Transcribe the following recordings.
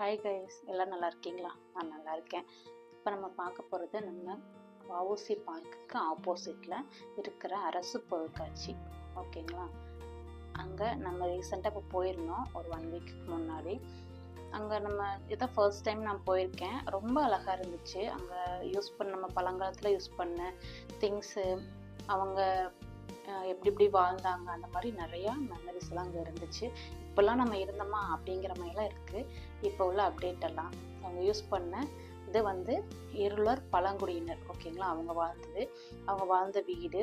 Hi guys எல்லாம் நல்லா இருக்கீங்களா? நான் நல்லா இருக்கேன். இப்போ நம்ம பார்க்க போகிறது நம்ம வஉசி பார்க்குக்கு ஆப்போசிட்டில் இருக்கிற அரசு பொருட்காட்சி. ஓகேங்களா அங்கே நம்ம ரீசெண்டாக இப்போ போயிருந்தோம். ஒரு ஒன் வீக்குக்கு முன்னாடி. அங்கே நம்ம இதான் ஃபர்ஸ்ட் டைம் நான் போயிருக்கேன். ரொம்ப அழகாக இருந்துச்சு. அங்கே யூஸ் பண்ண நம்ம பழங்காலத்தில் யூஸ் பண்ண திங்ஸு அவங்க எப்படி எப்படி வாழ்ந்தாங்க அந்த மாதிரி நிறையா மெமரிஸ்லாம் அங்கே இருந்துச்சு. இப்போல்லாம் நம்ம இருந்தோமா அப்படிங்கிற மாதிரிலாம் இருக்குது இப்போ உள்ள அப்டேட் எல்லாம் அவங்க யூஸ் பண்ண இது வந்து இருளர் பழங்குடியினர் ஓகேங்களா அவங்க வாழ்ந்தது. அவங்க வாழ்ந்த வீடு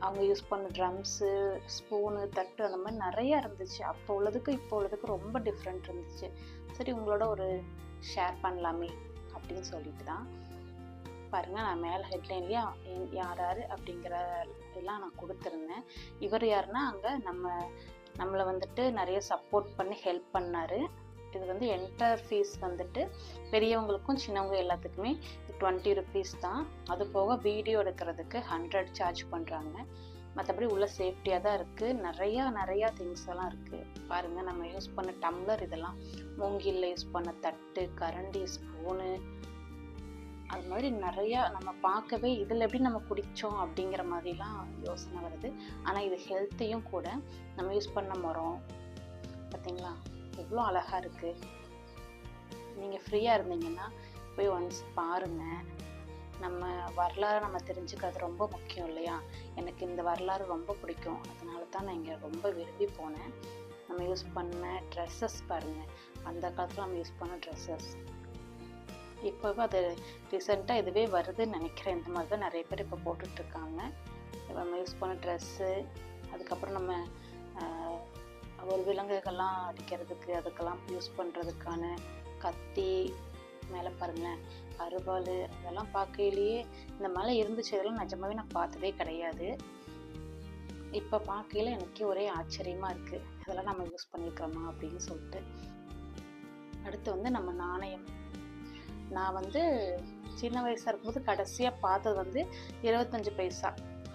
அவங்க யூஸ் பண்ண ட்ரம்ஸு ஸ்பூனு தட்டு அந்த மாதிரி நிறையா இருந்துச்சு. அப்போ உள்ளதுக்கு இப்போ உள்ளதுக்கு ரொம்ப டிஃப்ரெண்ட் இருந்துச்சு. சரி உங்களோட ஒரு ஷேர் பண்ணலாமே அப்படின்னு சொல்லிட்டு தான். பாருங்கள் நான் மேலே ஹெட்லைன்லேயே யார் யார் அப்படிங்கிற எல்லாம் நான் கொடுத்துருந்தேன். இவர் யாருன்னா அங்கே நம்ம நம்மளை வந்துட்டு நிறைய சப்போர்ட் பண்ணி ஹெல்ப் பண்ணார். இது வந்து என்டர் ஃபீஸ் வந்துட்டு பெரியவங்களுக்கும் சின்னவங்க எல்லாத்துக்குமே டுவெண்ட்டி ருபீஸ் தான். அது போக வீடியோ எடுக்கிறதுக்கு ஹண்ட்ரட் சார்ஜ் பண்ணுறாங்க மற்றபடி உள்ள சேஃப்டியாக தான் இருக்குது நிறையா நிறையா திங்ஸ் எல்லாம் இருக்குது பாருங்கள் நம்ம யூஸ் பண்ண டம்ளர் இதெல்லாம் மூங்கிலில் யூஸ் பண்ண தட்டு கரண்டி ஸ்பூனு அது மாதிரி நிறையா நம்ம பார்க்கவே இதில் எப்படி நம்ம குடித்தோம் அப்படிங்கிற மாதிரிலாம் யோசனை வருது. ஆனால் இது ஹெல்த்தையும் கூட நம்ம யூஸ் பண்ண மரம் பார்த்தீங்களா? எவ்வளோ அழகாக இருக்குது நீங்கள் ஃப்ரீயாக இருந்தீங்கன்னா போய் ஒன்ஸ் பாருங்கள் நம்ம வரலாறு நம்ம தெரிஞ்சுக்கிறது ரொம்ப முக்கியம் இல்லையா? எனக்கு இந்த வரலாறு ரொம்ப பிடிக்கும். அதனால தான் நான் இங்கே ரொம்ப விரும்பி போனேன். நம்ம யூஸ் பண்ண ட்ரெஸ்ஸஸ் பாருங்கள் அந்த காலத்தில் நம்ம யூஸ் பண்ண ட்ரெஸ்ஸஸ் இப்போவும் அது ரீசெண்டாக இதுவே வருதுன்னு நினைக்கிறேன். இந்த மாதிரி தான் நிறைய பேர் இப்போ போட்டுட்ருக்காங்க. நம்ம யூஸ் பண்ண ட்ரெஸ்ஸு அதுக்கப்புறம் நம்ம ஒரு விலங்குகள்லாம் அடிக்கிறதுக்கு அதுக்கெல்லாம் யூஸ் பண்ணுறதுக்கான கத்தி மேலே பாருங்களேன் அருவாள் அதெல்லாம் பார்க்கையிலேயே இந்த மலை இருந்துச்சு. இதெல்லாம் நிஜமாவே நான் பார்த்ததே கிடையாது. இப்போ பார்க்கையில எனக்கே ஒரே ஆச்சரியமாக இருக்குது இதெல்லாம் நம்ம யூஸ் பண்ணியிருக்கிறோமா அப்படின்னு சொல்லிட்டு. அடுத்து வந்து நம்ம நாணயம். நான் வந்து சின்ன வயசாக இருக்கும்போது கடைசியாக பார்த்தது வந்து இருபத்தஞ்சி பைசா.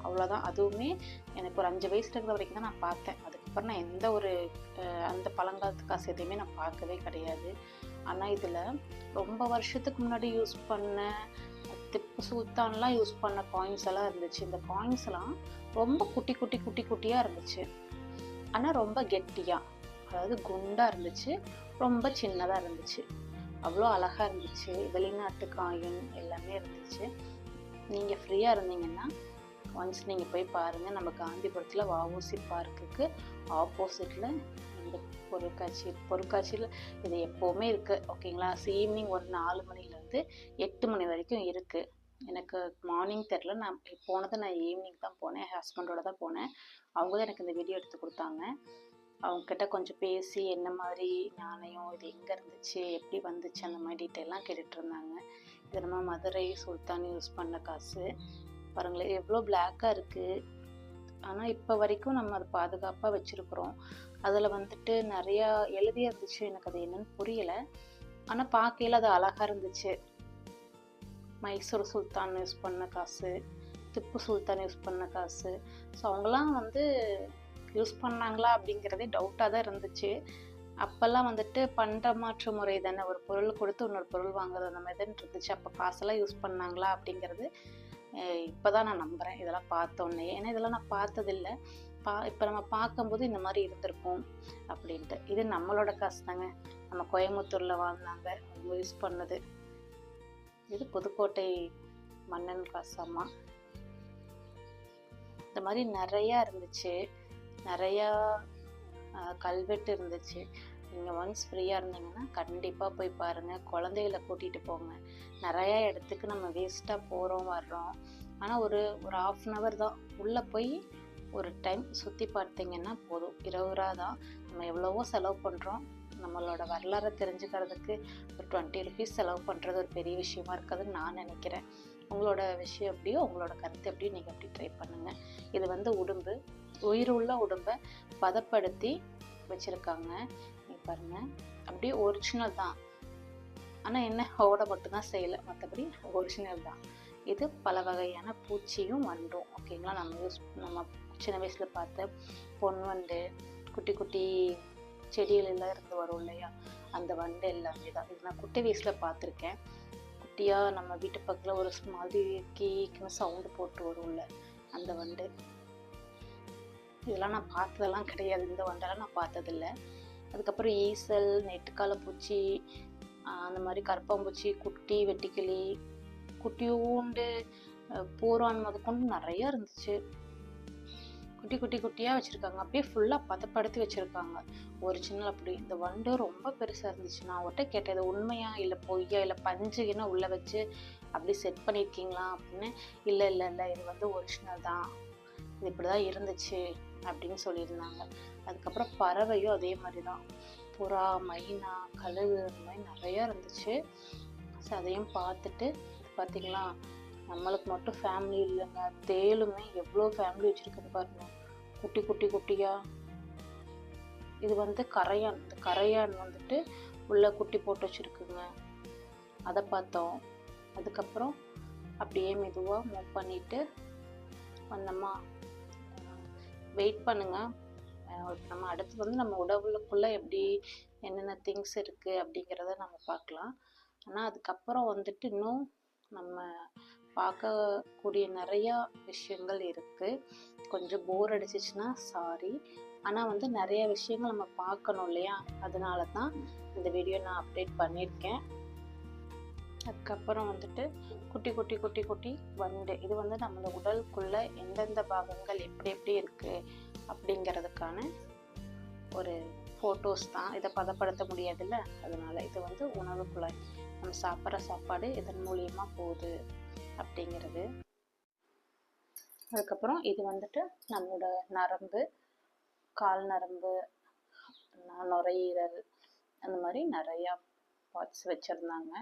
அவ்வளோதான் அதுவுமே எனக்கு ஒரு அஞ்சு வயசு இருக்கிற வரைக்கும் தான் நான் பார்த்தேன். அதுக்கப்புறம் நான் எந்த ஒரு அந்த பழங்காலத்து காசு எதையுமே நான் பார்க்கவே கிடையாது. ஆனால் இதில் ரொம்ப வருஷத்துக்கு முன்னாடி யூஸ் பண்ண திப்பு சுல்தான்லாம் யூஸ் பண்ண காயின்ஸ் எல்லாம் இருந்துச்சு. இந்த காயின்ஸ்லாம் ரொம்ப குட்டி குட்டி குட்டி குட்டியாக இருந்துச்சு. ஆனால் ரொம்ப கெட்டியாக அதாவது குண்டாக இருந்துச்சு. ரொம்ப சின்னதாக இருந்துச்சு. அவ்வளோ அழகாக இருந்துச்சு. வெளிநாட்டு காயின் எல்லாமே இருந்துச்சு. நீங்கள் ஃப்ரீயாக இருந்தீங்கன்னா ஒன்ஸ் நீங்கள் போய் பாருங்கள் நம்ம காந்திபுரத்தில் வஉசி பார்க்குக்கு ஆப்போசிட்டில் இந்த பொருட்காட்சி பொருட்காட்சியில் இது எப்போவுமே இருக்குது ஓகேங்களா ஈவினிங் ஒரு நாலு மணிலேருந்து எட்டு மணி வரைக்கும் இருக்குது எனக்கு மார்னிங் தெரில நான் போனது நான் ஈவினிங் தான் போனேன். ஹஸ்பண்டோட தான் போனேன். அவங்க தான் எனக்கு இந்த வீடியோ எடுத்து கொடுத்தாங்க. அவங்கக்கிட்ட கொஞ்சம் பேசி என்ன மாதிரி நாணயம் இது எங்கே இருந்துச்சு? எப்படி வந்துச்சு? அந்த மாதிரி டீட்டெயிலாம் கேட்டுட்ருந்தாங்க இது நம்ம மதுரை சுல்தான் யூஸ் பண்ண காசு. பாருங்களேன் எவ்வளோ பிளாக்காக இருக்குது ஆனால் இப்போ வரைக்கும் நம்ம அதை பாதுகாப்பாக வச்சுருக்குறோம். அதில் வந்துட்டு நிறையா எழுதியா இருந்துச்சு. எனக்கு அது என்னன்னு புரியலை. ஆனால் பார்க்கையில அது அழகாக இருந்துச்சு. மைசூர் சுல்தான் யூஸ் பண்ண காசு திப்பு சுல்தான் யூஸ் பண்ண காசு. ஸோ அவங்களாம் வந்து யூஸ் பண்ணாங்களா அப்படிங்கிறதே டவுட்டாக தான் இருந்துச்சு. அப்போல்லாம் வந்துட்டு பண்ட மாற்று முறை தானே. ஒரு பொருள் கொடுத்து இன்னொரு பொருள் வாங்குறது அந்த மாதிரி தான் இருந்துச்சு. அப்போ காசெல்லாம் யூஸ் பண்ணாங்களா அப்படிங்கிறது இப்போ தான் நான் நம்புகிறேன் இதெல்லாம் பார்த்தோன்னே. ஏன்னா இதெல்லாம் நான் பார்த்ததில்ல. பா இப்போ நம்ம பார்க்கும்போது இந்த மாதிரி இருந்திருக்கும் அப்படின்ட்டு. இது நம்மளோட காசு தாங்க. நம்ம கோயம்புத்தூரில் வாழ்ந்தாங்க. அவங்க யூஸ் பண்ணது. இது புதுக்கோட்டை மன்னன் காசாமா இந்த மாதிரி நிறையா இருந்துச்சு. நிறையா கல்வெட்டு இருந்துச்சு. நீங்கள் ஒன்ஸ் ஃப்ரீயாக இருந்தீங்கன்னா கண்டிப்பாக போய் பாருங்கள் குழந்தைகளை கூட்டிகிட்டு போங்க. நிறையா இடத்துக்கு நம்ம வேஸ்ட்டாக போகிறோம் வர்றோம். ஆனால் ஒரு ஒரு ஆஃப் அன் ஹவர் தான். உள்ளே போய் ஒரு டைம் சுற்றி பார்த்தீங்கன்னா போதும். இருபது ரூபா தான் நம்ம எவ்வளவோ செலவு பண்ணுறோம் நம்மளோட வரலாறை தெரிஞ்சுக்கிறதுக்கு ஒரு டுவெண்ட்டி ருபீஸ் செலவு பண்ணுறது ஒரு பெரிய விஷயமா இருக்குதுன்னு நான் நினைக்கிறேன். உங்களோட விஷயம் எப்படியோ உங்களோட கருத்து எப்படியோ நீங்கள் அப்படி ட்ரை பண்ணுங்கள் இது வந்து உடும்பு. உயிருள்ள உடம்பை பதப்படுத்தி வச்சுருக்காங்க. நீ அப்படியே ஒரிஜினல் தான். ஆனால் என்ன ஓட மட்டும்தான் செய்யலை. மற்றபடி ஒரிஜினல் தான். இது பல வகையான பூச்சியும் வண்டும். ஓகேங்களா நம்ம யூஸ் நம்ம சின்ன வயசில் பார்த்த பொன் வண்டு குட்டி குட்டி செடிகளெல்லாம் இருந்து வரும் இல்லையா? அந்த வண்டு எல்லாமே தான். இது நான் குட்டி வயசில் பார்த்துருக்கேன். குட்டியாக நம்ம வீட்டு பக்கத்தில் ஒரு மாதிரி கீக்குன்னு சவுண்டு போட்டு வரும்ல அந்த வண்டு. இதெல்லாம் நான் பார்த்ததெல்லாம் கிடையாது. இந்த ஒன்றெல்லாம் நான் பார்த்ததில்ல. அதுக்கப்புறம் ஈசல் நெட்டுக்கால பூச்சி அந்த மாதிரி கரப்பாம்பூச்சி குட்டி வெட்டிக்கிளி குட்டியூண்டு பூரான் முதற்கொண்டு நிறையா இருந்துச்சு. குட்டி குட்டி குட்டியாக வச்சுருக்காங்க. அப்படியே ஃபுல்லாக பதப்படுத்தி வச்சுருக்காங்க. ஒரிஜினல் அப்படி. இந்த வண்டு ரொம்ப பெருசாக இருந்துச்சு. நான் அவர்கிட்ட கேட்டேன் இது உண்மையா? இல்லை பொய்யா? இல்லை பஞ்சுக்குன்னு உள்ளே வச்சு அப்படி செட் பண்ணியிருக்கீங்களா அப்படின்னு. இல்லை இல்லை இல்லை. இது வந்து ஒரிஜினல் தான். இது இப்படி தான் இருந்துச்சு. அப்படின்னு சொல்லியிருந்தாங்க. அதுக்கப்புறம் பறவையும் அதே மாதிரி தான் புறா மைனா கழுகு அந்த மாதிரி நிறையா இருந்துச்சு. ஸோ அதையும் பார்த்துட்டு பார்த்திங்களா நம்மளுக்கு மட்டும் ஃபேமிலி இல்லைங்க. தேளுமே எவ்வளோ ஃபேமிலி வச்சுருக்குன்னு பாருங்க. குட்டி குட்டி குட்டியாக இது வந்து கரையான். இந்த கரையான் வந்துட்டு உள்ளே குட்டி போட்டு வச்சுருக்குங்க. அதை பார்த்தோம். அதுக்கப்புறம் அப்படியே மெதுவாக மூவ் பண்ணிவிட்டு வந்தோமா? வெயிட் பண்ணுங்க. நம்ம அடுத்து வந்து நம்ம உடவுக்குள்ளே எப்படி என்னென்ன திங்ஸ் இருக்குது அப்படிங்கிறத நம்ம பார்க்கலாம். ஆனால் அதுக்கப்புறம் வந்துட்டு இன்னும் நம்ம பார்க்கக்கூடிய நிறையா விஷயங்கள் இருக்குது கொஞ்சம் போர் அடிச்சிச்சுன்னா சாரி ஆனால் வந்து நிறைய விஷயங்கள் நம்ம பார்க்கணும் இல்லையா? அதனால தான் இந்த வீடியோ நான் அப்டேட் பண்ணியிருக்கேன். அதுக்கப்புறம் வந்துட்டு குட்டி குட்டி குட்டி குட்டி வண்டு. இது வந்து நம்ம உடலுக்குள்ள எந்தெந்த பாகங்கள் எப்படி எப்படி இருக்குது அப்படிங்கிறதுக்கான ஒரு ஃபோட்டோஸ் தான். இதை பதப்படுத்த முடியாதுல்ல? அதனால இது வந்து உணவு குழாய் நம்ம சாப்பிட்ற சாப்பாடு இதன் மூலியமாக போகுது அப்படிங்கிறது. அதுக்கப்புறம் இது வந்துட்டு நம்மளோட நரம்பு கால் நரம்பு நுரையீரல் அந்த மாதிரி நிறையா பார்ட்ஸ் வச்சுருந்தாங்க.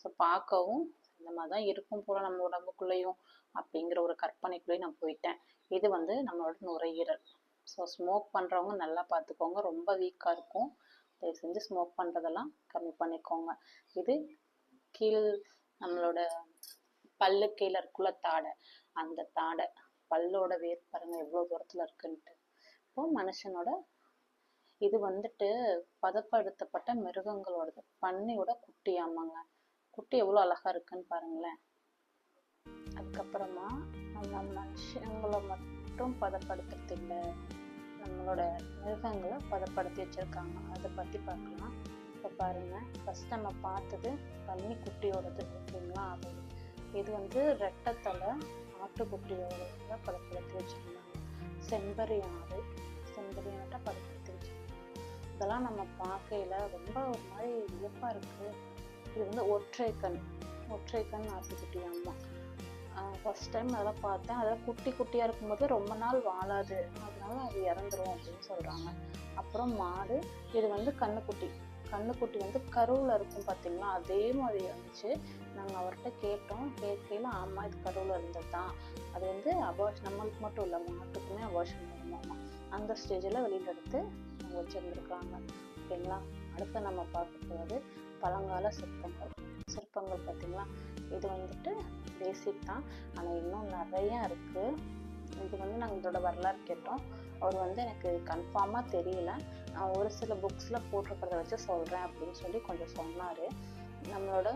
ஸோ பார்க்கவும் இந்த மாதிரி தான் இருக்கும் போல் நம்ம உடம்புக்குள்ளேயும் அப்படிங்கிற ஒரு கற்பனைக்குள்ளேயும் நான் போயிட்டேன். இது வந்து நம்மளோட நுரையீரல். ஸோ ஸ்மோக் பண்ணுறவங்க நல்லா பார்த்துக்கோங்க. ரொம்ப வீக்காக இருக்கும். தயவு செஞ்சு ஸ்மோக் பண்ணுறதெல்லாம் கம்மி பண்ணிக்கோங்க. இது கீழ் நம்மளோட பல்லு கீழே இருக்குள்ள தாடை. அந்த தாடை. பல்லோட வேர் பாருங்க எவ்வளோ தூரத்தில் இருக்குன்ட்டு. இப்போ மனுஷனோட இது வந்துட்டு பதப்படுத்தப்பட்ட மிருகங்களோடது. பன்னியோட குட்டி குட்டி எவ்வளோ அழகாக இருக்குன்னு பாருங்களேன். அதுக்கப்புறமா நம்ம மனுஷங்களை மட்டும் பதப்படுத்துறது இல்லை. நம்மளோட மிருகங்களை பதப்படுத்தி வச்சிருக்காங்க. அதை பற்றி பார்க்கலாம். இப்போ பாருங்கள் ஃபஸ்ட் நம்ம பார்த்தது பன்னி குட்டியோடது ஓகேங்களா? அது இது வந்து ரெட்டத்தலை ஆட்டுக்குட்டியோட பதப்படுத்தி வச்சுருந்தாங்க. செம்பரி ஆடு செம்பரி ஆட்டை பதப்படுத்தி வச்சுருந்தாங்க. இதெல்லாம் நம்ம பார்க்கையில ரொம்ப ஒரு மாதிரி வியப்பாக இருக்குது இது வந்து ஒற்றை கண் ஒற்றை கண் ஆட்டுக்குட்டி அம்மா. ஃபர்ஸ்ட் டைம் அதெல்லாம் பார்த்தேன். அதெல்லாம் குட்டி குட்டியாக இருக்கும்போது ரொம்ப நாள் வாழாது. அதனால அது இறந்துரும் அப்படின்னு சொல்கிறாங்க அப்புறம் மாடு இது வந்து கண்ணுக்குட்டி கண்ணுக்குட்டி வந்து கருவில் இருக்கும் பார்த்திங்களா அதே மாதிரி இருந்துச்சு. நாங்கள் அவர்கிட்ட கேட்டோம். கேட்கையில் ஆமாம் இது கருவில் இருந்தது தான் அது வந்து அபார்ஷ் நம்மளுக்கு மட்டும் இல்லை மாட்டுக்குமே அபார்ஷன் பண்ணுமாமா. அந்த ஸ்டேஜில் வெளியில் எடுத்து வச்சுருந்துருக்காங்க. ஓகேங்களா? அடுத்து நம்ம பார்க்க போகிறது பழங்கால சிற்பங்கள். சிற்பங்கள் பார்த்திங்களா? இது வந்துட்டு பேசிக் தான். ஆனால் இன்னும் நிறையா இருக்குது இது வந்து நாங்கள் இதோட வரலாறு கேட்டோம். அவர் வந்து எனக்கு கன்ஃபார்மாக தெரியல. நான் ஒரு சில புக்ஸில் போட்டிருக்கிறத வச்சு சொல்கிறேன் அப்படின்னு சொல்லி கொஞ்சம் சொன்னார். நம்மளோட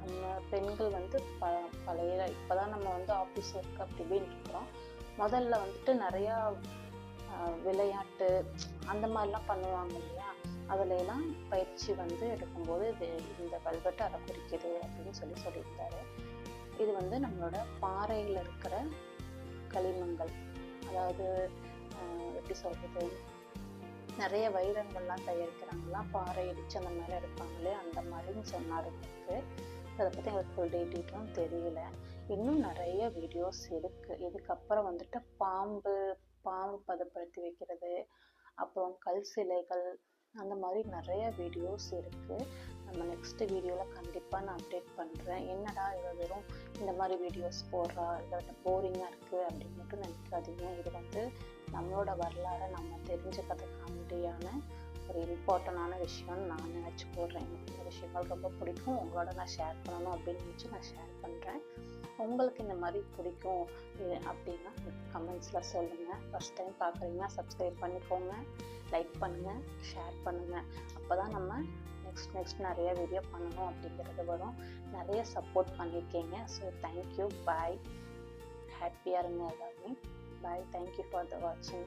நம்ம பெண்கள் வந்து ப பழைய இப்போ தான் நம்ம வந்து ஆஃபீஸ் ஒர்க் அப்படி இப்படின்னு இருக்கிறோம். முதல்ல வந்துட்டு நிறையா விளையாட்டு அந்த மாதிரிலாம் பண்ணுவாங்க இல்லையா? அதுல எல்லாம் பயிற்சி வந்து எடுக்கும்போது இது இந்த கல்வெட்டு அதை குறிக்கிது அப்படின்னு சொல்லி சொல்லியிருந்தாரு. இது வந்து நம்மளோட பாறையில் இருக்கிற களிமங்கள் அதாவது எப்படி சொல்றது? நிறைய வைரங்கள்லாம் தயாரிக்கிறாங்களாம் பாறை இடிச்சு அந்த மாதிரி எடுப்பாங்களே அந்த மாதிரின்னு சொன்னார் எனக்கு அதை பற்றி எனக்கு ஃபுல் டீட்டெயிலும் தெரியல. இன்னும் நிறைய வீடியோஸ் இருக்குது இதுக்கப்புறம் வந்துட்டு பாம்பு பாம்பு பதப்படுத்தி வைக்கிறது அப்புறம் கல் சிலைகள் அந்த மாதிரி நிறைய வீடியோஸ் இருக்குது நம்ம நெக்ஸ்ட்டு வீடியோவில் கண்டிப்பாக நான் அப்டேட் பண்ணுறேன் என்னடா இவ வெறும் இந்த மாதிரி வீடியோஸ் போடுறா? இல்லை போரிங்காக இருக்குது அப்படின்னு மட்டும் நினைக்காதீங்க. இது வந்து நம்மளோட வரலாறை நம்ம தெரிஞ்சுக்கிறதுக்காண்டியான ஒரு இம்பார்ட்டண்டான விஷயம்னு நான் நினச்சி போடுறேன். இந்த விஷயங்கள் ரொம்ப பிடிக்கும். உங்களோட நான் ஷேர் பண்ணணும் அப்படின்னு நினச்சி நான் ஷேர் பண்ணுறேன் உங்களுக்கு இந்த மாதிரி பிடிக்கும் அப்படின்னா கமெண்ட்ஸில் சொல்லுங்கள் ஃபஸ்ட் டைம் பார்க்குறீங்கன்னா சப்ஸ்கிரைப் பண்ணிக்கோங்க லைக் பண்ணுங்கள் ஷேர் பண்ணுங்கள் அப்போ தான் நம்ம நெக்ஸ்ட் நெக்ஸ்ட் நிறைய வீடியோ பண்ணணும் அப்படிங்கிறது வரும். நிறைய சப்போர்ட் பண்ணியிருக்கீங்க. ஸோ தேங்க்யூ பாய் ஹாப்பியாக இருங்க எல்லாருமே. பாய் தேங்க்யூ ஃபார் த வாட்சிங்